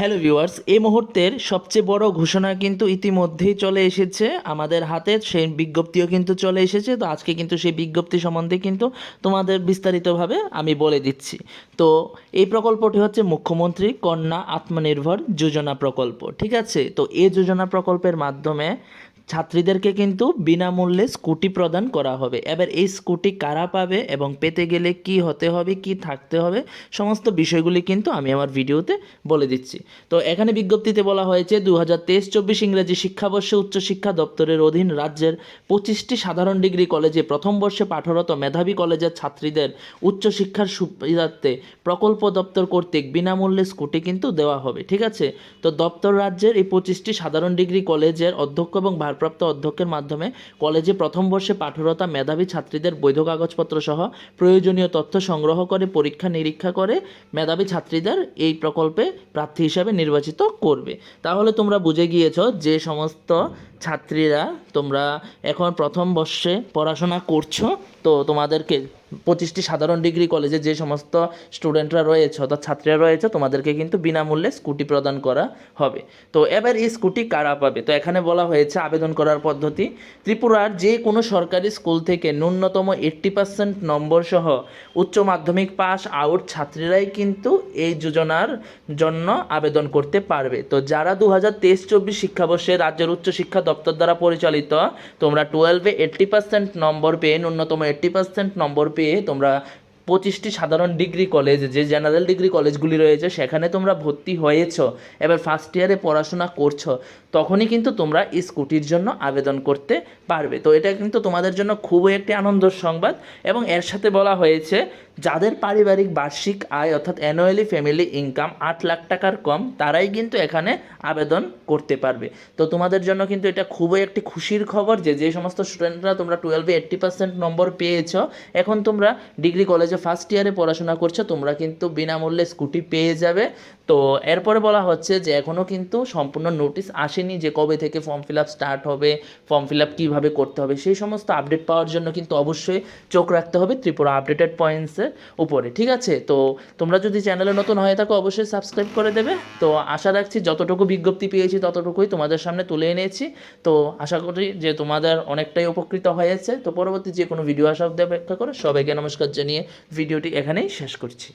Hello viewers, এই মুহূর্তের সবচেয়ে বড় ঘোষণা কিন্তু ইতিমধ্যেই চলে এসেছে। আমাদের হাতে সেই বিজ্ঞপ্তিও কিন্তু চলে এসেছে। তো আজকে কিন্তু সেই বিজ্ঞপ্তি সম্বন্ধে কিন্তু তোমাদের বিস্তারিতভাবে আমি বলে দিচ্ছি। তো এই প্রকল্পটি হচ্ছে মুখ্যমন্ত্রী কন্যা আত্মনির্ভর যোজনা প্রকল্প, ঠিক আছে? তো এই যোজনা প্রকল্পের মাধ্যমে ছাত্রীদেরকে কিন্তু বিনামূল্যে স্কুটি প্রদান করা হবে। এবার এই স্কুটি কারা পাবে এবং পেতে গেলে কি হতে হবে, কি থাকতে হবে, সমস্ত বিষয়গুলি কিন্তু আমি আমার ভিডিওতে বলে দিচ্ছি। তো এখানে বিজ্ঞপ্তিতে বলা হয়েছে দু হাজার তেইশ চব্বিশ ইংরেজি শিক্ষাবর্ষে উচ্চশিক্ষা দপ্তরের অধীন রাজ্যের পঁচিশটি সাধারণ ডিগ্রি কলেজে প্রথম বর্ষে পাঠরত মেধাবী কলেজের ছাত্রীদের উচ্চশিক্ষার সুবিধার্থে প্রকল্প দপ্তর কর্তৃক বিনামূল্যে স্কুটি কিন্তু দেওয়া হবে। ঠিক আছে? তো দপ্তর রাজ্যের এই পঁচিশটি সাধারণ ডিগ্রি কলেজের অধ্যক্ষ এবং ভারপ্রাপ্ত অধ্যক্ষের মাধ্যমে কলেজে প্রথম বর্ষে পাঠরতা মেধাবী ছাত্রীদের বৈধ কাগজপত্র সহ প্রয়োজনীয় তথ্য সংগ্রহ করে, পরীক্ষা নিরীক্ষা করে মেধাবী ছাত্রীদের এই প্রকল্পে প্রার্থী হিসাবে নির্বাচিত করবে। তাহলে তোমরা বুঝে গিয়েছ যে সমস্ত ছাত্রীরা তোমরা এখন প্রথম বর্ষে পড়াশোনা করছ, তো তোমাদেরকে পঁচিশটি সাধারণ ডিগ্রি কলেজে যে সমস্ত স্টুডেন্টরা রয়েছে, অর্থাৎ ছাত্রীরা রয়েছে, তোমাদেরকে কিন্তু বিনামূল্যে স্কুটি প্রদান করা হবে। তো এবার এই স্কুটি কারা পাবে? তো এখানে বলা হয়েছে আবেদন করার পদ্ধতি। ত্রিপুরার যে কোনো সরকারি স্কুল থেকে ন্যূনতম এইট্টি পার্সেন্ট নম্বর সহ উচ্চ মাধ্যমিক পাস আউট ছাত্রীরাই কিন্তু এই যোজনার জন্য আবেদন করতে পারবে। তো যারা দু হাজার তেইশ চব্বিশ শিক্ষাবর্ষে রাজ্যের উচ্চশিক্ষা দপ্তর দ্বারা পরিচালিত, তোমরা টুয়েলভে এইট্টি পার্সেন্ট নম্বর পেয়ে ন্যূনতম এইট্টি পার্সেন্ট নম্বর পেয়ে তোমরা পঁচিশটি সাধারণ ডিগ্রি কলেজ, যে জেনারেল ডিগ্রি কলেজগুলি রয়েছে, সেখানে তোমরা ভর্তি হয়েছো, এবার ফার্স্ট ইয়ারে পড়াশোনা করছ, তখনই কিন্তু তোমরা স্কুটির জন্য আবেদন করতে পারবে। তো এটা কিন্তু তোমাদের জন্য খুবই একটি আনন্দের সংবাদ, এবং এর সাথে বলা হয়েছে, যাদের পারিবারিক বার্ষিক আয়, অর্থাৎ অ্যানুয়ালি ফ্যামিলি ইনকাম আট লাখ টাকার কম, তারাই কিন্তু এখানে আবেদন করতে পারবে। তো তোমাদের জন্য কিন্তু এটা খুবই একটি খুশির খবর যে যে সমস্ত স্টুডেন্টরা তোমরা টুয়েলভে এইট্টি পার্সেন্ট নম্বর পেয়েছ, এখন তোমরা ডিগ্রি কলেজে ফার্স্ট ইয়ারে পড়াশোনা করছ তোমরা কিন্তু বিনামূল্যে স্কুটি পেয়ে যাবে। তো এরপরে বলা হচ্ছে যে এখনও কিন্তু সম্পূর্ণ নোটিশ আসেনি যে কবে থেকে ফর্ম ফিল আপ স্টার্ট হবে ফর্ম ফিল আপ কীভাবে করতে হবে, সেই সমস্ত আপডেট পাওয়ার জন্য কিন্তু অবশ্যই চোখ রাখতে হবে ত্রিপুরা আপডেটেড পয়েন্টসের উপরে, ঠিক আছে? তো তোমরা যদি চ্যানেলে নতুন হয়ে থাকো, অবশ্যই সাবস্ক্রাইব করে দেবে। তো আশা রাখছি যতটুকু বিজ্ঞপ্তি পেয়েছি ততটুকুই তোমাদের সামনে তুলে এনেছি। তো আশা করি যে তোমাদের অনেকটাই উপকৃত হয়েছে। তো পরবর্তী যে কোনো ভিডিও আসা অব্দি অপেক্ষা করো। সবাইকে নমস্কার জানিয়ে ভিডিওটি এখানেই শেষ করছি।